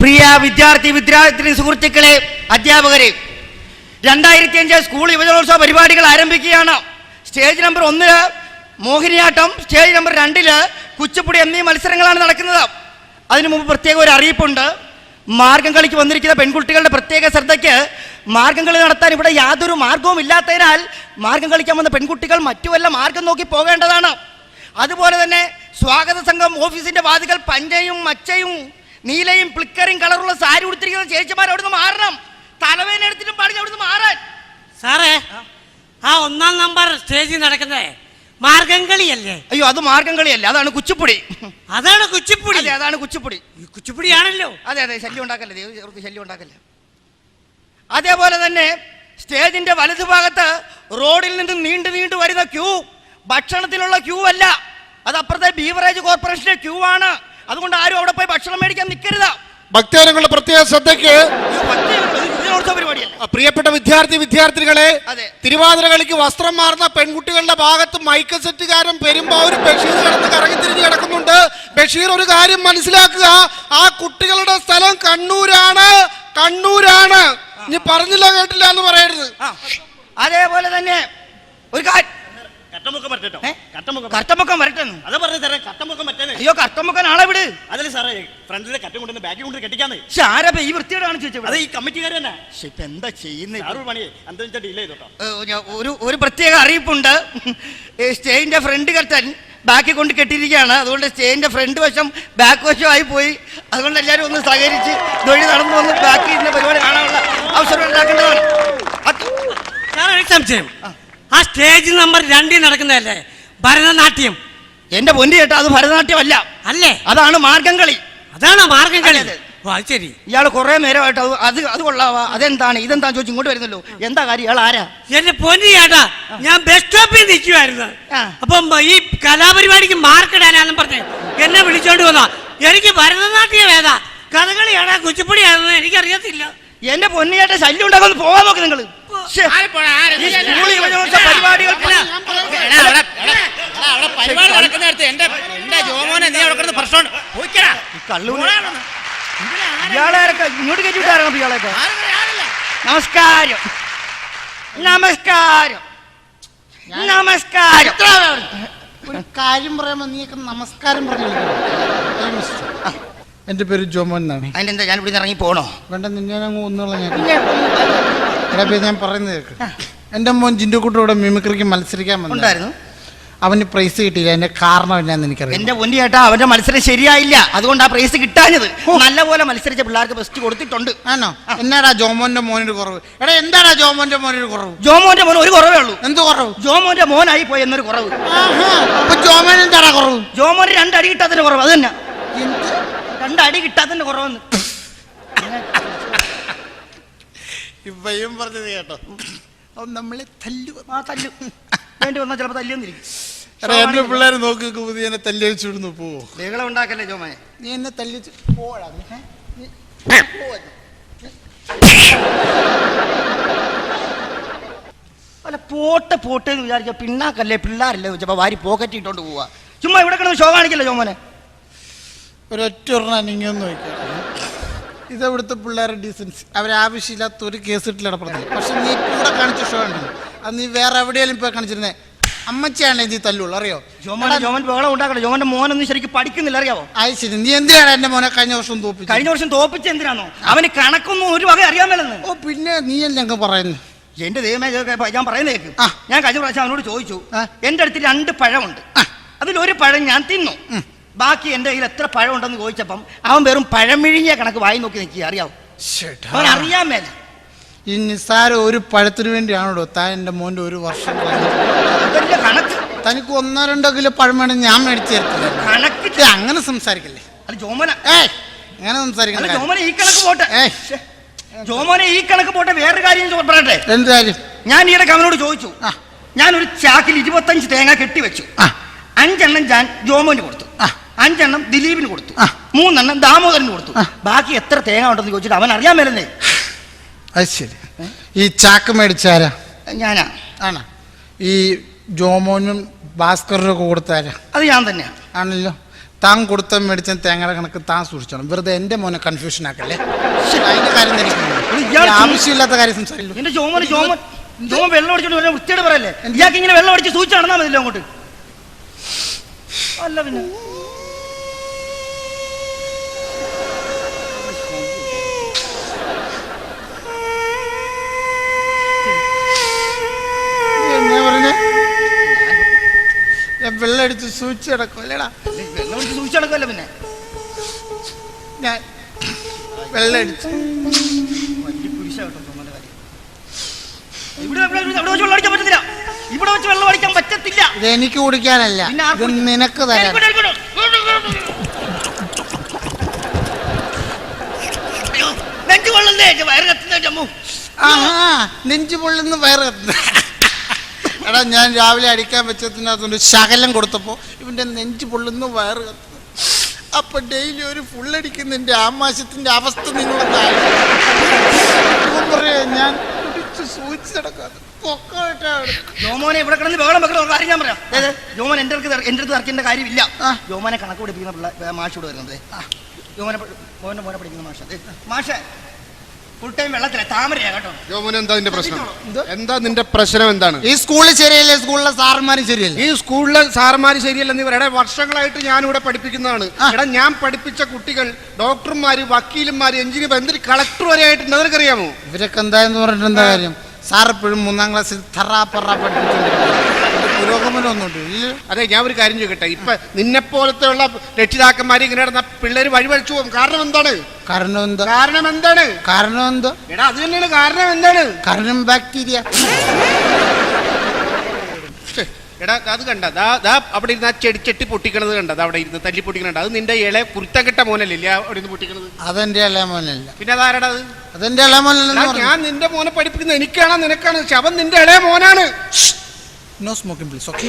പ്രിയ വിദ്യാർത്ഥി വിദ്യാർത്ഥിനി സുഹൃത്തുക്കളെ അധ്യാപകരെ രണ്ടായിരത്തി അഞ്ച് സ്കൂൾ യുവജനോത്സവ പരിപാടികൾ ആരംഭിക്കുകയാണ്. സ്റ്റേജ് നമ്പർ ഒന്നിൽ മോഹിനിയാട്ടം. സ്റ്റേജ് നമ്പർ രണ്ടിൽ കുച്ചിപ്പുടി എന്നീ മത്സരങ്ങളാണ് നടക്കുന്നത്. അതിനു മുമ്പ് പ്രത്യേക ഒരു അറിയിപ്പുണ്ട്. മാർഗം കളിക്ക് വന്നിരിക്കുന്ന പെൺകുട്ടികളുടെ പ്രത്യേക ശ്രദ്ധയ്ക്ക് മാർഗം കളി നടത്താൻ ഇവിടെ യാതൊരു മാർഗവും ഇല്ലാത്തതിനാൽ മാർഗം കളിക്കാൻ വന്ന പെൺകുട്ടികൾ മറ്റു വല്ല മാർഗം നോക്കി പോകേണ്ടതാണ്. അതുപോലെ തന്നെ സ്വാഗത സംഘം ഓഫീസിന്റെ വാതികൾ പഞ്ചയും മച്ചയും നീലയും പ്ലിക്കറും കളറുള്ള സാരി ഉടുത്തിരിക്കുന്ന ചേച്ചിമാർ അവിടുന്ന് മാറണം. തലവേന എടുത്തിട്ടും പാടിഞ്ഞ് അവിടുന്ന് മാറാൻ. സാറേ ആ ഒന്നാം നമ്പർ സ്റ്റേജിൽ നടക്കുന്നേ മാർഗം കളിയല്ലേ അയ്യോ അത് മാർഗം കളിയല്ല അതാണ് കുച്ചിപ്പുടി. അതാണ് കുച്ചിപ്പുടി. അതെ അതാണ് കുച്ചിപ്പുടി. കുച്ചിപ്പുടി കുച്ചിപ്പുടിയാണല്ലോ. അതെ അതെ ശല്യം ഉണ്ടാക്കല്ലേ ദൈവം ശല്യം ഉണ്ടാക്കല്ലേ. അതേപോലെ തന്നെ സ്റ്റേജിന്റെ വലതുഭാഗത്ത് റോഡിൽ നിന്ന് നീണ്ടു നീണ്ടു വരുന്ന ക്യൂ. ഭക്ഷണത്തിലുള്ള ക്യൂ അല്ല. അത് അപ്പുറത്തെ ബീവറേജ് കോർപ്പറേഷന്റെ ക്യൂ ആണ്. അതുകൊണ്ട് ആരും അവിടെ പോയി ഭക്ഷണം മേടിക്കാൻ നിൽക്കരുത് ഭക്തജനങ്ങളുടെ പ്രത്യേക ശ്രദ്ധയ്ക്ക് പ്രിയപ്പെട്ട വിദ്യാർത്ഥി വിദ്യാർത്ഥികളെ. തിരുവാതിര കളിക്ക് വസ്ത്രം മാറുന്ന പെൺകുട്ടികളുടെ ഭാഗത്ത് മൈക്ക് സെറ്റുകാരൻ പെരുമ്പാവൂർ ബഷീർ കിടന്ന് കറങ്ങിത്തിരിഞ്ഞ് കിടക്കുന്നുണ്ട്. ബഷീർ ഒരു കാര്യം മനസ്സിലാക്കുക. ആ കുട്ടികളുടെ സ്ഥലം കണ്ണൂരാണ്. കണ്ണൂരാണ്. ഇനി പറഞ്ഞില്ല കേട്ടില്ല എന്ന് പറയരുത്. അതേപോലെ തന്നെ ഒരു കാര്യം കട്ടമുക്കം പറ്റട്ടോ കട്ടമുഖം കട്ടമുഖം വരട്ടെന്ന്? അതാ പറഞ്ഞു സാറേ കട്ടമുഖം വരട്ടെ അയ്യോ കട്ടമുഖം ആളെ വിട്. അതിൽ സാറേ ഫ്രണ്ടിലെ കട്ടം കൊണ്ടുവന്ന് ബാക്കി കൊണ്ട് കെട്ടിക്കാന്ന്. പക്ഷെ ആരപ്പ ഈ വൃത്തിയോടാണ് ചോദിച്ചത് അത് ഈ കമ്മിറ്റിക്കാർ തന്നെ. പക്ഷെ ഇപ്പൊ എന്താ ചെയ്യുന്നത്? ആറു പണി എന്താ ഡീൽ ചെയ്തോട്ടോ. ഒരു ഒരു പ്രത്യേക അറിയിപ്പുണ്ട്. സ്റ്റേയിന്റെ സ്റ്റേജിന്റെ ഫ്രണ്ട് കർട്ടൻ ബാക്കി കൊണ്ട് കെട്ടിയിരിക്കുകയാണ്. അതുകൊണ്ട് സ്റ്റേജിന്റെ ഫ്രണ്ട് വശം ബാക്ക് വശമായി പോയി. അതുകൊണ്ട് എല്ലാവരും ഒന്ന് സഹകരിച്ച് തൊഴിൽ നടന്നു വന്ന് ബാക്കി ഇതിന്റെ പരിപാടി കാണാനുള്ള അവസരം ഉണ്ടാക്കേണ്ടതാണ്. സംശയം. ആ സ്റ്റേജ് നമ്പർ രണ്ടിൽ നടക്കുന്നതല്ലേ? ഭരതനാട്യം. എന്റെ പൊന്നി ചേട്ടാ അത് ഭരതനാട്യമല്ല. അല്ലേ? അതാണ് മാർഗം കളി അതാണ് മാർഗം കളി അതെ, ശരി. ഇയാൾ കുറെ നേരമായിട്ട് അത് അത് അത് കൊള്ളാവാ. അതെന്താണ്? ഇതെന്താ ചോദിച്ചു ഇങ്ങോട്ട് വരുന്നല്ലോ. എന്താ കാര്യം? ഇയാൾ ആരാ? എന്റെ പൊന്നി ചേട്ടാ ഞാൻ ബസ് സ്റ്റോപ്പിൽ നിൽക്കുമായിരുന്നു. അപ്പം ഈ കലാപരിപാടിക്ക് മാർക്കിടാനാന്നും പറഞ്ഞ് എന്നെ വിളിച്ചോണ്ട് വന്നാ എനിക്ക് ഭരതനാട്യം ഏതാ? കുച്ചിപ്പുടി കുച്ചിപ്പുടിയാണെന്ന് എനിക്കറിയത്തില്ല. എന്റെ പൊന്നിയേട്ട ശല്യം ഉണ്ടാകുന്ന പോവാൻ നോക്ക് നിങ്ങൾ സ്കൂൾ യുവജനോത്സവ പരിപാടികൾ പരിപാടി നടക്കുന്നിടത്ത് എന്റെ എന്റെ ജോമോനെ നീ അവിടെ കിടന്ന് പ്രശ്നം പോയിക്കടാ കള്ളൂര്. ഇയാളെ ആരൊക്കെ ഇങ്ങോട്ട് കയറ്റി വിട്ടായിരുന്നു നമസ്കാരം. നമസ്കാരം. നമസ്കാരം. ഒരു കാര്യം പറയുമ്പോ നീയൊക്കെ നമസ്കാരം പറഞ്ഞു എന്റെ പേര് ജോമോൻ എന്നാണ്. അതിന്റെ എന്താ ഞാൻ ഇവിടെ ഇറങ്ങി പോണോ? വേണ്ട നിന്നെ അങ്ങ് ഒന്നുള്ള ഞാൻ ബേ, ഞാൻ പറയുന്നത് കേൾക്ക് എന്റെ മോൻ ജിൻഡു കൂട്ടോടെ മിമിക്രിക്ക് മത്സരിക്കാൻ വന്നു അവന് പ്രൈസ് കിട്ടിയില്ല. എന്റെ കാരണം എന്നാന്ന് എനിക്കറിയാം എന്റെ പൊന്നി ചേട്ടാ അവന്റെ മത്സരം ശരിയായില്ല. അതുകൊണ്ട് ആ പ്രൈസ് കിട്ടാഞ്ഞത് നല്ലപോലെ മത്സരിച്ച പിള്ളേർക്ക് ബെസ്റ്റ് കൊടുത്തിട്ടുണ്ട്. ആണോ? എന്നാടാ ജോമോന്റെ മോനൊരു കുറവ്? എടാ എന്താടാ ജോമോന്റെ മോനൊരു കുറവ്? ജോമോന്റെ മോൻ ഒരു കുറവേ ഉള്ളൂ. എന്ത് കുറവ്? ജോമോന്റെ മോനായി പോയി എന്നൊരു കുറവ്. അപ്പൊ ജോമോൻ എന്താടാ കുറവ്? ജോമോന് രണ്ടടി കിട്ടാത്തതിന്റെ കുറവ് അത് തന്നെ. രണ്ടടി കിട്ടാത്തതിന്റെ കുറവെന്ന്. ഇവയും പറഞ്ഞത് കേട്ടോ. അവൻ നമ്മളെ തല്ലു. ആ തല്ലു. വേണ്ടി വന്നാൽ ചിലപ്പോൾ തല്ലിയൊന്നിരിക്കും. എടാ എന്റെ പിള്ളേർ നോക്കി പുതിയ എന്നെ തല്ലി വെച്ചിടുന്നു പോ. ബഹളം ഉണ്ടാക്കല്ലേ ജോമോനെ നീ എന്നെ തല്ലി വെച്ച് പോടാ. അല്ല പോട്ടെ പോട്ടെ എന്ന് വിചാരിച്ച പിണ്ണാക്കല്ലേ പിള്ളേരല്ലേ വെച്ചപ്പോ വാരി പോക്കറ്റ് ഇട്ടോണ്ട് പോവാ. ചുമ്മാ ഇവിടെ കിടന്ന് ഷോ കാണിക്കല്ലേ ജോമോനെ? ഒരൊറ്റ ഒരെണ്ണം ഇതെവിടുത്തെ പിള്ളേരുടെ ഡീസൻസി അവരാവശ്യമില്ലാത്ത ഒരു കേസ് ഇട്ടില്ല പക്ഷെ നീ കൂടെ കാണിച്ച ഷോ ഉണ്ടല്ലോ അത് നീ വേറെ എവിടെയെങ്കിലും പോയി കാണിച്ചിരുന്നേ. അമ്മച്ചിയാണ് നീ തല്ലുള്ളൂ അറിയോ? ജോമൻ ബഹളം ജോമന്റെ മോനൊന്നും ശരിക്കും പഠിക്കുന്നില്ല അറിയാവോ? അത് ശരി. നീ എന്തിനാണ് എന്റെ മോനെ കഴിഞ്ഞ വർഷം തോപ്പിച്ചു കഴിഞ്ഞ വർഷം തോപ്പിച്ച എന്തിനാണോ അവന് കണക്കൊന്നും ഒരു വക അറിയാൻ മേലെന്ന്. ഓ പിന്നെ നീ അല്ലേ അങ്ങ് പറയുന്നു? എന്റെ ദൈവമേ ഞാൻ പറയുന്നേക്ക് ഞാൻ കഴിഞ്ഞ പ്രാവശ്യം അവനോട് ചോദിച്ചു. എന്റെ അടുത്ത് രണ്ട് പഴമുണ്ട്. അതിൽ അതിലൊരു പഴം ഞാൻ തിന്നു. ബാക്കി എന്റെ കയ്യിൽ എത്ര പഴം ഉണ്ടെന്ന് ചോദിച്ചപ്പം അവൻ വെറും പഴമിഴിഞ്ഞ കണക്ക് വായി നോക്കി നിൽക്കുക അറിയാവോ? അവൻ അറിയാൻ മേല. ഈ നിസ്സാര ഒരു പഴത്തിന് വേണ്ടിയാണോ താൻ എന്റെ മോന്റെ ഒരു വർഷം കണക്ക്. തനിക്ക് ഒന്നോ രണ്ടോ കിലോ പഴം വേണമെങ്കിൽ ഞാൻ മേടിച്ചു തരത്തില്ല. അങ്ങനെ സംസാരിക്കല്ലേ? അത് ജോമന. ഏയ് അങ്ങനെ സംസാരിക്കണം സംസാരിക്കല്ലേ ഈ കണക്ക് പോട്ടെ. ഏയ്. ജോമോനെ ഈ കണക്ക് പോട്ടെ വേറൊരു കാര്യം പറയട്ടെ എന്തായാലും ഞാൻ ഈയിടെ കവനോട് ചോദിച്ചു. ഞാൻ ഞാനൊരു ചാക്കിൽ ഇരുപത്തഞ്ച് തേങ്ങ കെട്ടി വെച്ചു. അഞ്ചെണ്ണം ഞാൻ ജോമോന് കൊടുത്തു. അഞ്ചെണ്ണം ദിലീപിന് കൊടുത്തു. മൂന്നെണ്ണം ദാമോദരന് കൊടുത്തു. ബാക്കി എത്ര തേങ്ങ ഉണ്ടെന്ന് ചോദിച്ചിട്ട് അവൻ അറിയാൻ മേലെന്നേ. അത് ശരി. ഈ ചാക്ക് മേടിച്ചാരാ? ഞാനാ. ആണോ? ഈ ജോമോനും ഭാസ്കറിനും ഒക്കെ കൊടുത്താരാ? അത് ഞാൻ തന്നെയാ. ആണല്ലോ. താൻ കൊടുത്ത മേടിച്ച തേങ്ങയുടെ കണക്ക് താൻ സൂക്ഷിച്ചോണം. വെറുതെ എന്റെ മോനെ കൺഫ്യൂഷൻ ആക്കല്ലേ? അതിന്റെ കാര്യം എനിക്ക് ഇയാൾ ആവശ്യമില്ലാത്ത കാര്യം സംസാരിക്കുന്നു നിന്റെ ജോമോന് ജോമോൻ ജോമൻ വെള്ളം അടിച്ചോണ്ട് വല്ല വൃത്തിയോട് പറയല്ലേ? ഇയാൾക്ക് ഇങ്ങനെ വെള്ളം അടിച്ച് സൂചിച്ച് മതിയല്ലോ അങ്ങോട്ട്. അല്ല പിന്നെ. ഞാൻ വെള്ളമടിച്ച് സൂക്ഷിച്ച് കിടക്കും അല്ലേടാ? വെള്ളം സൂചിച്ച് നടക്കുമല്ലോ പിന്നെ? ഞാൻ വെള്ളമടിച്ച് വലിയ കുരിശാ കേട്ടോ ജോമോന്റെ കാര്യം. ഇവിടെ ഇവിടെ ഇവിടെ വെച്ച് വെള്ളം അടിക്കാൻ പറ്റത്തില്ല. ഇവിടെ വെച്ച് വെള്ളം അടിക്കാൻ പറ്റത്തില്ല. ഇത് എനിക്ക് കുടിക്കാനല്ല. പിന്നെ ഇത് കുടിക്കാൻ? നിനക്ക് തരാം നെഞ്ചു. അയ്യോ, നെഞ്ച് കൊള്ളുന്നേ വയറ് കത്തുന്നേ ജമ്മു ആഹാ നെഞ്ചു പൊള്ളുന്ന വയറ് കത്തുന്നു. എടാ ഞാൻ രാവിലെ അടിക്കാൻ വെച്ചതിനകത്തൊരു ശകലം കൊടുത്തപ്പോൾ ഇവന്റെ നെഞ്ച് പൊള്ളുന്നു വയറ് കത്തുന്നു. അപ്പൊ ഡെയിലി ഒരു ഫുള്ളടിക്കുന്നതിന്റെ ആമാശത്തിന്റെ അവസ്ഥ. ഇവൻ പറയാ ഞാൻ കുടിച്ച് സൂചിച്ചടക്കാതെ ജോമോനെ ഇവിടെ കിടന്ന് ബഹളം വെക്കണ? കാര്യം ഞാൻ പറയാം? അതായത് ജോമോൻ എന്റെ അടുത്ത് എന്റെ അടുത്ത് തർക്കേണ്ട കാര്യമില്ല. ജോമോനെ കണക്ക് പഠിപ്പിക്കുന്ന പിള്ള മാഷോട് വരുന്നത് ജോമോനെ മോനെ മോനെ പഠിക്കുന്ന മാഷേ ഫുൾ ടൈം വെള്ളത്തിലെ. താമരയാ കേട്ടോ. ജോമോൻ എന്താ നിന്റെ പ്രശ്നം? എന്താ? നിന്റെ പ്രശ്നം എന്താണ്? ഈ സ്കൂളിൽ ശരിയല്ലേ? സ്കൂളിലെ സാറന്മാരും ശരിയല്ല? ഈ സ്കൂളിലെ സാറന്മാര് ശരിയല്ലെന്ന് ഇവരുടെ വർഷങ്ങളായിട്ട് ഞാൻ ഇവിടെ പഠിപ്പിക്കുന്നതാണ്. ഇവിടെ എടാ ഞാൻ പഠിപ്പിച്ച കുട്ടികൾ ഡോക്ടർമാര് വക്കീലന്മാര് എഞ്ചിനീയർ എന്തിന് കളക്ടർ വരെ ആയിട്ടുണ്ട്. നിനക്കറിയാമോ ഇവരൊക്കെ എന്താന്ന് പറഞ്ഞിട്ട് എന്താ കാര്യം? സാർ എപ്പോഴും മൂന്നാം ക്ലാസ്സിൽ തറ പറ പുരോഗമനമൊന്നുമില്ല. ഇല്ല അതെ ഞാൻ ഒരു കാര്യം ചോദിക്കട്ടെ. ഇപ്പൊ നിന്നെ പോലത്തെ ഉള്ള രക്ഷിതാക്കന്മാര് ഇങ്ങനെ നടന്ന പിള്ളേര് വഴിവഴിച്ചു പോകും. കാരണം എന്താണ്? കാരണം എന്താ? കാരണം എന്താണ്? കാരണം എന്താ? എടാ അത് തന്നെയാണ് കാരണം എന്താണ്? കാരണം ബാക്ടീരിയ. എടാ അത് കണ്ട. ദാ ദാ അവിടെ ഇരുന്ന് ആ ചെടിച്ചട്ടി പൊട്ടിക്കണത് കണ്ട. ദാ അവിടെ ഇരുന്ന് തല്ലി പൊട്ടിക്കണത് അത് നിന്റെ ഇളെ കുരുത്തക്കെട്ട കെട്ട മോനല്ലേ അവിടെ ഇരുന്ന് പൊട്ടിക്കണത്. അതെന്റെ ഇളയമോനല്ല പിന്നെ അതാരടാ അത്? അതെന്റെ ഇളയമോനല്ലെന്ന് മോനല്ല ഞാൻ നിന്റെ മോനെ പഠിപ്പിക്കുന്നത് എനിക്കാണോ നിനക്കാണ്? ശവൻ നിന്റെ ഇളയ മോനാണ്. നോ സ്മോക്കിംഗ് പ്ലീസ് ഓക്കെ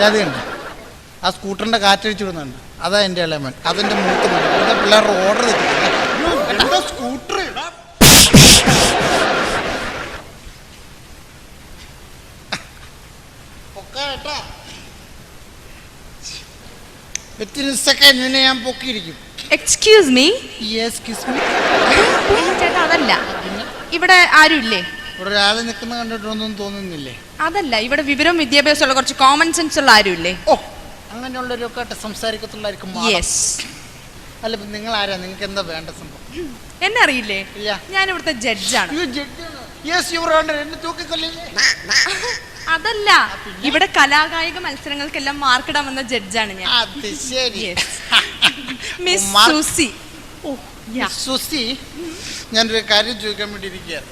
അത് കണ്ട ആ സ്കൂട്ടറിന്റെ കാറ്റഴിച്ചു വിടുന്നുണ്ട് അതാ എന്റെ ഇളയമോൻ അതെന്റെ മൂത്ത് എന്റെ ഇവിടുത്തെ പിള്ളേരുടെ ഓർഡർ സ്കൂട്ടർ വിത്തിൻ സെക്കൻഡ് നിന്നെ ഞാൻ പൊക്കിയിരിക്കും. Excuse me yes kiss me ചേട്ടാ അതല്ല. ഇവിടെ ആരുമില്ലേ ഒരാൾ നിൽക്കുന്ന കണ്ടിട്ടൊന്നും തോന്നുന്നില്ലേ? അതല്ല ഇവിടെ വിവരവും വിദ്യാഭ്യാസമുള്ള കുറച്ച് കോമൺ സെൻസ് ഉള്ള ആരുമില്ലേ? ഓ അങ്ങനെയുള്ളവരൊക്കെ ആയിട്ട് സംസാരിക്കത്തുള്ളായിരിക്കും മാഡം. യെസ് അല്ല ഇപ്പൊ നിങ്ങൾ ആരാ നിങ്ങൾക്ക് എന്താ വേണ്ട സംഭവം? എന്നെ അറിയില്ലേ? ഇല്ല. ഞാൻ ഇവിടുത്തെ ജഡ്ജാണ് യെസ് യുവർ ഓണർ എന്നെ തൂക്കിക്കൊല്ലില്ലേ? അതല്ല ഇവിടെ കലാകായിക മത്സരങ്ങൾക്കെല്ലാം മാർക്കിടാൻ വന്ന ജഡ്ജാണ് ഞാൻ. അത് ശരി. Yes. Miss mark- Susie Yeah. Susie ഞാനൊരു കാര്യം ചോദിക്കാൻ വേണ്ടി നിങ്ങളൊന്ന്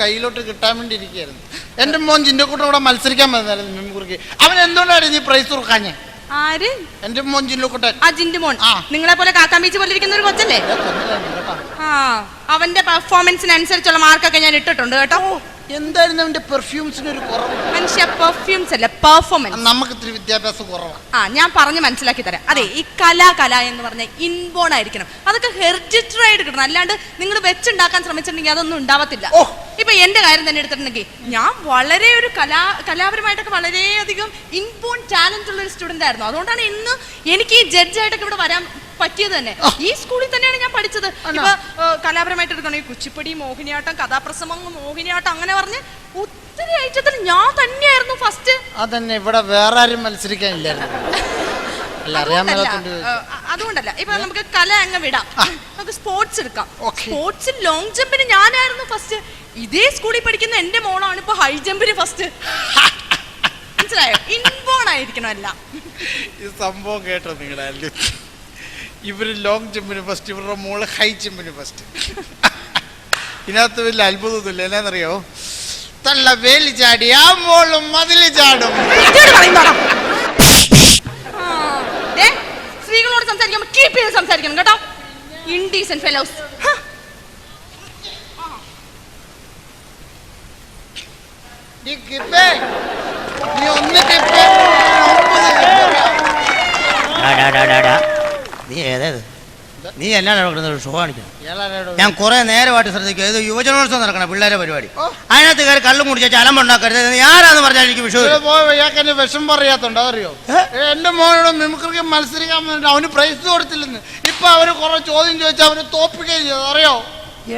കയ്യിലോട്ട് കിട്ടാൻ വേണ്ടി ഇരിക്കുകയായിരുന്നു. എന്റെ മോൻ ജിന്റെ കൂടെ ഇവിടെ മത്സരിക്കാൻ വന്നായിരുന്നു മെമ്മൂർക്ക് അവൻ എന്തുകൊണ്ടാണ് ഈ പ്രൈസ് കൊടുക്കാഞ്ഞേ? ആര്? എന്റെ മോൻ ജില്ലുക്കുട്ടൻ ജിന്റെ മോൻ. ആ. നിങ്ങളെ പോലെ കാക്കാമീച്ച് പോലെ ഇരിക്കുന്ന ഒരു കൊച്ചല്ലേ? കേട്ടോ. ആ അവന്റെ പെർഫോമൻസിനനുസരിച്ചുള്ള മാർക്കൊക്കെ ഞാൻ ഇട്ടിട്ടുണ്ട് കേട്ടോ. എന്തായിരുന്നു അവന്റെ പെർഫ്യൂംസിന് ഒരു കുറവ്? മനുഷ്യ പെർഫ്യൂംസ് അല്ല പെർഫോമൻസ് നമുക്ക് ഇത്തിരി വിദ്യാഭ്യാസം കുറവാണ് ആ ഞാൻ പറഞ്ഞ് മനസ്സിലാക്കി തരാം. അതെ ഈ കല കല എന്ന് പറഞ്ഞ ഇൻബോൺ ആയിരിക്കണം. അതൊക്കെ ഹെറിഡിറ്ററി ആയിട്ട് കിട്ടണം. അല്ലാണ്ട് നിങ്ങൾ വെച്ചുണ്ടാക്കാൻ ശ്രമിച്ചിട്ടുണ്ടെങ്കിൽ അതൊന്നും ഉണ്ടാവത്തില്ല. ഓ. ഇപ്പൊ എന്റെ കാര്യം തന്നെ എടുത്തിട്ടുണ്ടെങ്കിൽ ഞാൻ വളരെ ഒരു കലാ കലാപരമായിട്ടൊക്കെ വളരെയധികം ഇൻബോൺ ടാലന്റ് ഉള്ള ഒരു സ്റ്റുഡന്റ് ആയിരുന്നു. അതുകൊണ്ടാണ് ഇന്ന് എനിക്ക് ഈ ജഡ്ജായിട്ടൊക്കെ ഇവിടെ വരാൻ പറ്റിയത് തന്നെ. ഈ സ്കൂളിൽ തന്നെയാണ് ഞാൻ പഠിച്ചത്. ഇപ്പൊ കലാപരമായിട്ട് എടുക്കണമെങ്കിൽ കുച്ചിപ്പടി മോഹിനിയാട്ടം കഥാപ്രസംഗം മോഹിനിയാട്ടം അങ്ങനെ പറഞ്ഞ് ഒത്തിരി ഐറ്റത്തിൽ ഞാൻ തന്നെയായിരുന്നു ഫസ്റ്റ് അതന്നെ ഇവിടെ വേറെ ആരും മത്സരിക്കാനില്ലായിരുന്നു. അതുകൊണ്ടല്ല, ഇപ്പൊ നമുക്ക് കല അങ്ങ് വിടാം. നമുക്ക് സ്പോർട്സ് എടുക്കാം. സ്പോർട്സ് സ്പോർട്സിൽ ലോങ് ജമ്പിന് ഞാനായിരുന്നു ഫസ്റ്റ് ഇതേ സ്കൂളിൽ പഠിക്കുന്ന എന്റെ മോളാണ് ഇപ്പൊ ഹൈ ജമ്പിന് ഫസ്റ്റ് മനസ്സിലായോ? ഇൻബോൺ ആയിരിക്കണം എല്ലാം? ഈ സംഭവം കേട്ടോ നിങ്ങളുടെ ഇവർ ലോങ് ജമ്പിന് ഫസ്റ്റ് ഇവരുടെ മോൾ ഹൈ ജമ്പിന് ഫസ്റ്റ് ഇതിനകത്ത് വലിയ അത്ഭുതമൊന്നുമില്ല. എന്നാന്നറിയോ? തള്ള വേലി ചാടി ആ മോളും മതിൽ ചാടും. സ്ത്രീകളോട് സംസാരിക്കുമ്പോൾ സംസാരിക്കണം കേട്ടോ. ഇൻഡീസൻ ഫെലോസ് നീ കിപ്പേ നീ ഒന്ന് കിപ്പേ ഒമ്പത് കിപ്പേ. ഡാ, ഡാ, ഡാ, ഡാ, ഡാ. നീ ഏതാ ഇത്? നീ എന്നാണ് ഒരു ഷോ കാണിക്കുന്നത് ഞാൻ കുറെ നേരമായിട്ട് ശ്രദ്ധിക്കുക ഇത് യുവജനോത്സവം നടക്കണം പിള്ളേരെ പരിപാടി. അതിനകത്ത് കയറി കള്ളും കുടിച്ചാൽ ചലം ഉണ്ടാക്കരുത്. ആരാന്ന് പറഞ്ഞാൽ എനിക്ക് വിഷയം വിഷം പറയാത്തുണ്ട് അതറിയോ? എന്റെ മോനോട് മിമിക്രിക്ക് മത്സരിക്കാൻ അവന് പ്രൈസ് കൊടുത്തില്ലെന്ന്. ഇപ്പൊ അവർ കുറെ ചോദ്യം ചോദിച്ചാൽ അവന് തോപ്പിക്കുകയും ചെയ്തു അറിയോ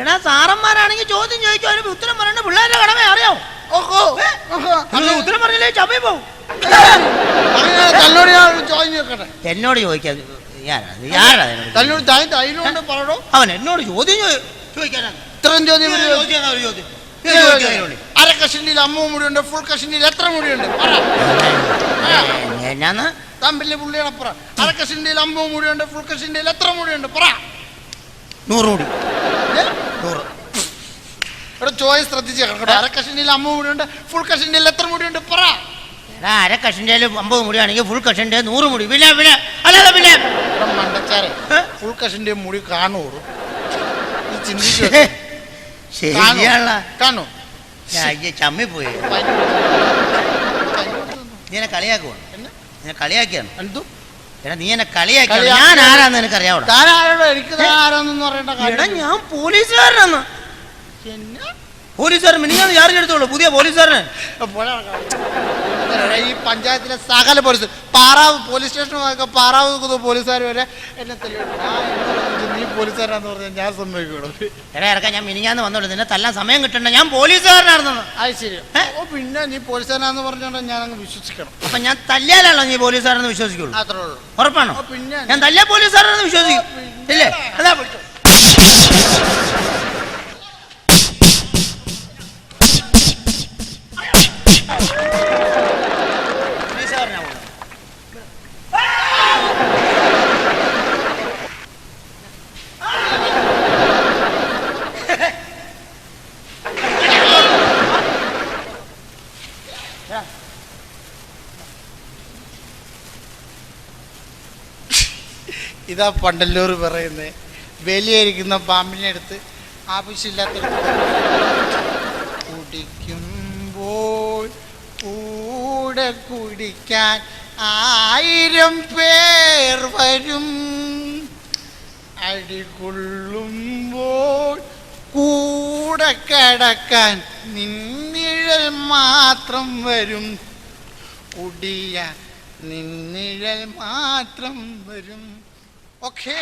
എടാ സാറന്മാരാണെങ്കിൽ ചോദ്യം ചോദിക്കും. അവർ ഉത്തരം പറയേണ്ട പിള്ളേരുടെ കടമ അറിയോ? ഓഹോ. ഉത്തരം പറഞ്ഞില്ലേ ചമ്മി പോവും? ചോദിക്കട്ടെ? എന്നോട് ചോദിക്കാൻ തന്നോട് താൻ തൈലുകൊണ്ട് പറയണോ? അവൻ എന്നോട് ചോദ്യം ചോദിക്കാനാണ്. ഇത്രയും ചോദ്യം. അര കഷണ്ടിയിൽ അമ്മ മുടിയുണ്ട് ഫുൾ കഷണ്ടിയിൽ എത്ര മുടിയുണ്ട് താൻ വലിയ പുള്ളിയാണ് പറ. അര കഷണ്ടിയിൽ അമ്പത് മുടിയുണ്ട് ഫുൾ കഷണ്ടിയിൽ എത്ര മുടിയുണ്ട് പറ. നൂറ് മുടി? നൂറ്. ഇവിടെ ചോയ്സ് ശ്രദ്ധിച്ച് കേട്ടോ. അര കഷണ്ടിയിൽ അമ്മ മുടിയുണ്ട് ഫുൾ കഷണ്ടിയിൽ എത്ര മുടിയുണ്ട് പറ. അര കഷന്റെ അമ്പത് മുടിയാണെങ്കിൽ ഫുൾ കഷന്റെ നൂറ് മുടി. വില പിന്നെ അല്ലാതെ പിന്നെ. മണ്ടച്ചാരെ ഏ? മുടി നീ ചിന്തിച്ചു ശരിയാണല്ല. കാണോ? ചമ്മി പോയി. നീ എന്നെ കളിയാക്കുവാണ് നീ എന്നെ കളിയാക്കിയാണ്? എന്തു? എടാ നീ എന്നെ കളിയാക്കി- ഞാൻ ആരാന്ന് എനിക്ക് അറിയാവോ താൻ ആരോടോ എനിക്ക് ആരാന്നൊന്നും അറിയേണ്ട എടാ ഞാൻ പോലീസുകാരനാണ് പോലീസുകാരൻ മിനിഞ്ഞാന്ന് ചാർജ് എടുത്തോളൂ പുതിയ പോലീസുകാരൻ ഈ പഞ്ചായത്തിലെ സകല പോലീസ് പാറാവ് പോലീസ് സ്റ്റേഷനൊക്കെ പാറാവ് നിൽക്കുന്ന പോലീസുകാർ വരെ എന്നെ. ആ, നീ പോലീസുകാരാന്ന് പറഞ്ഞാൽ ഞാൻ സമ്മതിക്കുള്ളൂ എടാ ഇറക്കാൻ ഞാൻ മിനിഞ്ഞാന്ന് വന്നോളൂ. നിന്നെ തല്ലാൻ സമയം കിട്ടണ്ട. ഞാൻ പോലീസുകാരനാണെന്ന്. അത് ശരി. ഓ പിന്നെ നീ പോലീസുകാരനാന്ന് പറഞ്ഞോണ്ട് ഞാൻ അങ്ങ് വിശ്വസിക്കണം. അപ്പൊ ഞാൻ തല്ലിയാലാണോ നീ പോലീസുകാരെന്ന് വിശ്വസിക്കുള്ളൂ? അത്രേ ഉള്ളൂ. ഉറപ്പാണോ? പിന്നെ ഞാൻ തല്ലിയ പോലീസുകാരെന്ന് വിശ്വസിക്കും. ഇല്ലേ? അതാ വിളിച്ചോ. ഇതാ പണ്ടല്ലൂർ പറയുന്നത് വലിയിരിക്കുന്ന പാമ്പിനെ എടുത്ത് ആവശ്യമില്ലാത്ത കുടിക്കുമ്പോൾ കൂടെ കുടിക്കാൻ ആയിരം പേർ വരും. അടികൊള്ളുമ്പോൾ കൂടെ കിടക്കാൻ നിന്നിഴൽ മാത്രം വരും. കുടിയ നിന്നിഴൽ മാത്രം വരും. ഓക്കെ